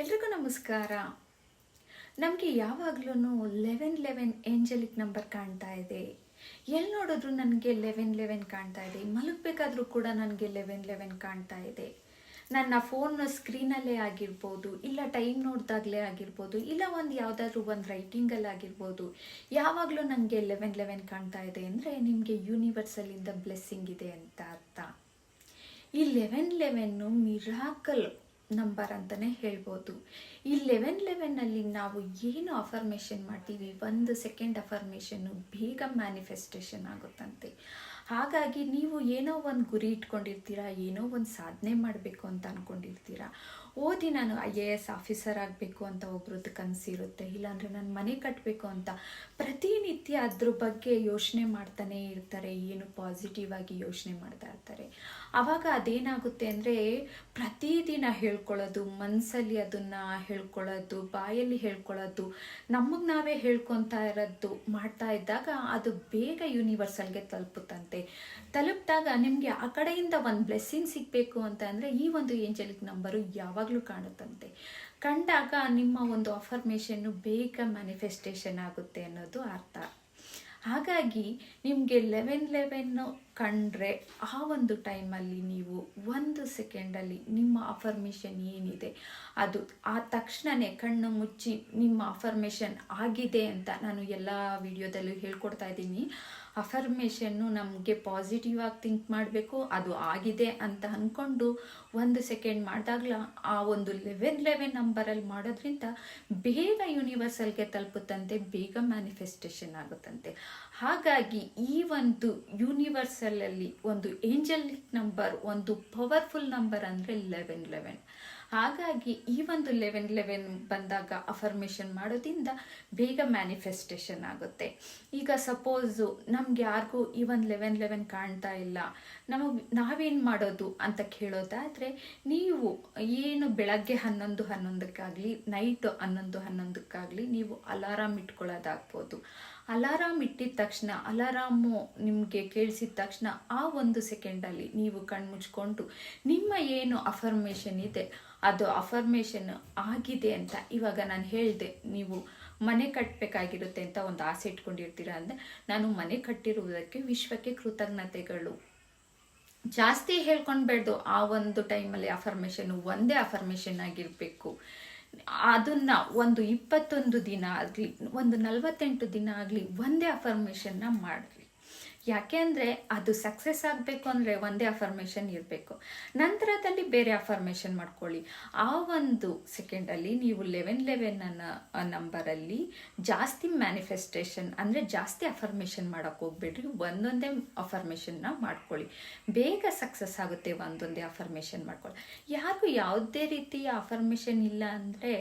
ಎಲ್ರಿಗೂ ನಮಸ್ಕಾರ. ನಮಗೆ ಯಾವಾಗಲೂ ಲೆವೆನ್ ಲೆವೆನ್ ಏಂಜಲಿಕ್ ನಂಬರ್ ಕಾಣ್ತಾ ಇದೆ. ಎಲ್ಲಿ ನೋಡಿದ್ರು ನನಗೆ ಲೆವೆನ್ ಲೆವೆನ್ ಕಾಣ್ತಾ ಇದೆ. ಮಲಗಬೇಕಾದ್ರೂ ಕೂಡ ನನಗೆ ಲೆವೆನ್ ಲೆವೆನ್ ಕಾಣ್ತಾ ಇದೆ. ನನ್ನ ಫೋನ್ ಸ್ಕ್ರೀನಲ್ಲೇ ಆಗಿರ್ಬೋದು, ಇಲ್ಲ ಟೈಮ್ ನೋಡಿದಾಗಲೇ ಆಗಿರ್ಬೋದು, ಇಲ್ಲ ಒಂದು ಯಾವುದಾದ್ರೂ ಒಂದು ರೈಟಿಂಗಲ್ಲಿ ಆಗಿರ್ಬೋದು, ಯಾವಾಗಲೂ ನನಗೆ ಲೆವೆನ್ ಲೆವೆನ್ ಕಾಣ್ತಾ ಇದೆ ಅಂದರೆ ನಿಮಗೆ ಯೂನಿವರ್ಸಲ್ಲಿಂದ ಬ್ಲೆಸ್ಸಿಂಗ್ ಇದೆ ಅಂತ ಅರ್ಥ. ಈ ಲೆವೆನ್ ಲೆವೆನ್ನು ಮಿರಾಕಲ್ ನಂಬರ್ ಅಂತಲೇ ಹೇಳ್ಬೋದು. ಈ ಲೆವೆನ್ ಲೆವೆನ್ನಲ್ಲಿ ನಾವು ಏನು ಅಫರ್ಮೇಷನ್ ಮಾಡ್ತೀವಿ? ಒಂದು ಸೆಕೆಂಡ್ ಅಫರ್ಮೇಷನ್ನು ಬೇಗ ಮ್ಯಾನಿಫೆಸ್ಟೇಷನ್ ಆಗುತ್ತಂತೆ. ಹಾಗಾಗಿ ನೀವು ಏನೋ ಒಂದು ಗುರಿ ಇಟ್ಕೊಂಡಿರ್ತೀರಾ, ಏನೋ ಒಂದು ಸಾಧನೆ ಮಾಡಬೇಕು ಅಂತ ಅಂದ್ಕೊಂಡಿರ್ತೀರಾ ಓದಿ ನಾನು ಐ ಎ ಎಸ್ ಆಫೀಸರ್ ಆಗಬೇಕು ಅಂತ ಒಬ್ರದ್ದು ಕನಸಿರುತ್ತೆ. ಇಲ್ಲಾಂದರೆ ನಾನು ಮನೆ ಕಟ್ಟಬೇಕು ಅಂತ ಪ್ರತಿನಿತ್ಯ ಅದ್ರ ಬಗ್ಗೆ ಯೋಚನೆ ಮಾಡ್ತಾನೆ ಇರ್ತಾರೆ, ಏನು ಪಾಸಿಟಿವ್ ಆಗಿ ಯೋಚನೆ ಮಾಡ್ತಾ ಇರ್ತಾರೆ. ಆವಾಗ ಅದೇನಾಗುತ್ತೆ ಅಂದರೆ ಪ್ರತಿದಿನ ಹೇಳ್ಕೊಳ್ಳೋದು ಮನಸ್ಸಲ್ಲಿ ಅದನ್ನು ಹೇಳ್ಕೊಳ್ಳೋದು, ಬಾಯಲ್ಲಿ ಹೇಳ್ಕೊಳ್ಳೋದು, ನಮಗೆ ನಾವೇ ಹೇಳ್ಕೊತಾ ಇರೋದು ಮಾಡ್ತಾ ಇದ್ದಾಗ ಅದು ಬೇಗ ಯೂನಿವರ್ಸಲ್ಗೆ ತಲುಪುತ್ತಂತೆ. ತಲುಪಿದಾಗ ನಿಮಗೆ ಆ ಕಡೆಯಿಂದ ಒಂದು ಬ್ಲೆಸ್ಸಿಂಗ್ ಸಿಗಬೇಕು ಅಂತ ಅಂದರೆ ಈ ಒಂದು ಏಂಜಲಿಕ್ ನಂಬರು ಯಾವಾಗಲೂ ಕಾಣುತ್ತಂತೆ. ಕಂಡಾಗ ನಿಮ್ಮ ಒಂದು ಅಫರ್ಮೇಷನ್ನು ಬೇಗ ಮ್ಯಾನಿಫೆಸ್ಟೇಷನ್ ಆಗುತ್ತೆ ಅನ್ನೋದು ಅರ್ಥ. ಹಾಗಾಗಿ ನಿಮಗೆ ಲೆವೆನ್ ಲೆವೆನ್ನು ಕಂಡ್ರೆ ಆ ಒಂದು ಟೈಮಲ್ಲಿ ನೀವು ಒಂದು ಸೆಕೆಂಡಲ್ಲಿ ನಿಮ್ಮ ಅಫರ್ಮೇಷನ್ ಏನಿದೆ, ಅದು ಆ ತಕ್ಷಣವೇ ಕಣ್ಣು ಮುಚ್ಚಿ ನಿಮ್ಮ ಅಫರ್ಮೇಷನ್ ಆಗಿದೆ ಅಂತ ನಾನು ಎಲ್ಲ ವಿಡಿಯೋದಲ್ಲೂ ಹೇಳ್ಕೊಡ್ತಾ ಇದ್ದೀನಿ. ಅಫರ್ಮೇಷನ್ನು ನಮಗೆ ಪಾಸಿಟಿವ್ ಆಗಿ ಥಿಂಕ್ ಮಾಡಬೇಕು, ಅದು ಆಗಿದೆ ಅಂತ ಅಂದ್ಕೊಂಡು ಒಂದು ಸೆಕೆಂಡ್ ಮಾಡಿದಾಗಲ ಆ ಒಂದು ಲೆವೆನ್ ಲೆವೆನ್ ನಂಬರಲ್ಲಿ ಮಾಡೋದ್ರಿಂದ ಬೇಗ ಯೂನಿವರ್ಸಲ್ಗೆ ತಲುಪುತ್ತಂತೆ, ಬೇಗ ಮ್ಯಾನಿಫೆಸ್ಟೇಷನ್ ಆಗುತ್ತಂತೆ. ಹಾಗಾಗಿ ಈ ಒಂದು ಯೂನಿವರ್ಸಲಲ್ಲಿ ಒಂದು ಏಂಜಲಿಕ್ ನಂಬರ್ ಒಂದು ಪವರ್ಫುಲ್ ನಂಬರ್ ಅಂದರೆ ಲೆವೆನ್ ಲೆವೆನ್ ಹಾಗಾಗಿ ಈ ಒಂದು ಲೆವೆನ್ ಲೆವೆನ್ ಬಂದಾಗ ಅಫರ್ಮೇಷನ್ ಮಾಡೋದ್ರಿಂದ ಬೇಗ ಮ್ಯಾನಿಫೆಸ್ಟೇಷನ್ ಆಗುತ್ತೆ. ಈಗ ಸಪೋಸು ನಮ್ಗೆ ಯಾರಿಗೂ ಈ ಒಂದು ಲೆವೆನ್ ಲೆವೆನ್ ಕಾಣ್ತಾ ಇಲ್ಲ. ನಮಗೆ ನಾವೇನು ಮಾಡೋದು ಅಂತ ಕೇಳೋದಾದರೆ ನೀವು ಏನು ಬೆಳಗ್ಗೆ ಹನ್ನೊಂದು ಹನ್ನೊಂದಕ್ಕಾಗಲಿ ನೈಟ್ ಹನ್ನೊಂದು ಹನ್ನೊಂದಕ್ಕಾಗಲಿ ನೀವು ಅಲಾರಾಮ್ ಇಟ್ಕೊಳ್ಳೋದಾಗ್ಬೋದು. ಅಲಾರಾಮ್ ಇಟ್ಟಿದ ತಕ್ಷಣ ಅಲಾರಾಮು ನಿಮಗೆ ಕೇಳಿಸಿದ ತಕ್ಷಣ ಆ ಒಂದು ಸೆಕೆಂಡಲ್ಲಿ ನೀವು ಕಣ್ಮುಚ್ಕೊಂಡು ನಿಮ್ಮ ಏನು ಅಫರ್ಮೇಷನ್ ಇದೆ ಅದು ಅಫರ್ಮೇಷನ್ ಆಗಿದೆ ಅಂತ ಇವಾಗ ನಾನು ಹೇಳಿದೆ, ನೀವು ಮನೆ ಕಟ್ಟಬೇಕಾಗಿರುತ್ತೆ ಅಂತ ಒಂದು ಆಸೆ ಇಟ್ಕೊಂಡಿರ್ತೀರ ಅಂದರೆ, ನಾನು ಮನೆ ಕಟ್ಟಿರುವುದಕ್ಕೆ ವಿಶ್ವಕ್ಕೆ ಕೃತಜ್ಞತೆಗಳು. ಜಾಸ್ತಿ ಹೇಳ್ಕೊಂಡ್ಬೇಡ್ದು ಆ ಒಂದು ಟೈಮಲ್ಲಿ ಅಫರ್ಮೇಷನ್ ಒಂದೇ ಅಫರ್ಮೇಷನ್ ಆಗಿರಬೇಕು. ಅದನ್ನ ಒಂದು ಇಪ್ಪತ್ತೊಂದು ದಿನ ಆಗಲಿ, ಒಂದು ನಲವತ್ತೆಂಟು ದಿನ ಆಗಲಿ ಒಂದೇ ಅಫರ್ಮೇಷನ್ನ ಮಾಡಿರಿ. ಯಾಕೆ ಅದು ಸಕ್ಸಸ್ ಆಗಬೇಕು ಅಂದರೆ ಒಂದೇ ಅಫರ್ಮೇಷನ್ ಇರಬೇಕು. ನಂತರದಲ್ಲಿ ಬೇರೆ ಅಫರ್ಮೇಷನ್ ಮಾಡ್ಕೊಳ್ಳಿ. ಆ ಒಂದು ಸೆಕೆಂಡಲ್ಲಿ ನೀವು ಲೆವೆನ್ ಲೆವೆನ್ ಅನ್ನೋ ನಂಬರಲ್ಲಿ ಜಾಸ್ತಿ ಮ್ಯಾನಿಫೆಸ್ಟೇಷನ್ ಅಂದರೆ ಜಾಸ್ತಿ ಅಫರ್ಮೇಷನ್ ಮಾಡೋಕ್ಕೆ ಹೋಗ್ಬೇಡ್ರಿ. ಒಂದೊಂದೇ ಅಫರ್ಮೇಷನ್ನ ಮಾಡ್ಕೊಳ್ಳಿ. ಬೇಗ ಸಕ್ಸಸ್ ಆಗುತ್ತೆ ಒಂದೊಂದೇ ಅಫರ್ಮೇಷನ್ ಮಾಡ್ಕೊಳ್ಳಿ. ಯಾರಿಗೂ ಯಾವುದೇ ರೀತಿಯ ಅಫರ್ಮೇಷನ್ ಇಲ್ಲ ಅಂದರೆ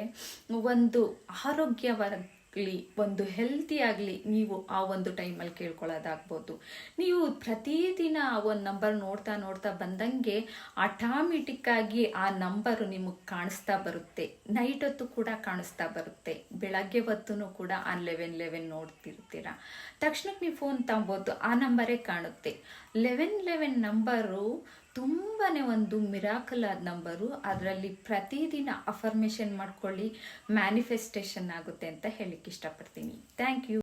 ಒಂದು ಆರೋಗ್ಯವರ ಆಗಲಿ, ಒಂದು ಹೆಲ್ತಿ ಆಗಲಿ, ನೀವು ಆ ಒಂದು ಟೈಮಲ್ಲಿ ಕೇಳ್ಕೊಳ್ಳೋದಾಗ್ಬೋದು. ನೀವು ಪ್ರತಿದಿನ ಆ ಒಂದು ನಂಬರ್ ನೋಡ್ತಾ ನೋಡ್ತಾ ಬಂದಂಗೆ ಆಟೋಮೆಟಿಕ್ಕಾಗಿ ಆ ನಂಬರು ನಿಮಗೆ ಕಾಣಿಸ್ತಾ ಬರುತ್ತೆ. ನೈಟ್ ಹೊತ್ತು ಕೂಡ ಕಾಣಿಸ್ತಾ ಬರುತ್ತೆ. ಬೆಳಗ್ಗೆ ಹೊತ್ತು ಕೂಡ ಆ ಲೆವೆನ್ ಲೆವೆನ್ ನೋಡ್ತಿರ್ತೀರ. ತಕ್ಷಣಕ್ಕೆ ನೀವು ಫೋನ್ ತಗೋದು ಆ ನಂಬರೇ ಕಾಣುತ್ತೆ. ಲೆವೆನ್ ಲೆವೆನ್ ನಂಬರು ತುಂಬಾ ಒಂದು ಮಿರಾಕಲ್ ಆದ ನಂಬರು ಅದರಲ್ಲಿ ಪ್ರತಿದಿನ ಅಫರ್ಮೇಷನ್ ಮಾಡ್ಕೊಳ್ಳಿ ಮ್ಯಾನಿಫೆಸ್ಟೇಷನ್ ಆಗುತ್ತೆ ಅಂತ ಹೇಳಲಿಕ್ಕೆ ಇಷ್ಟಪಡ್ತೀನಿ. Thank you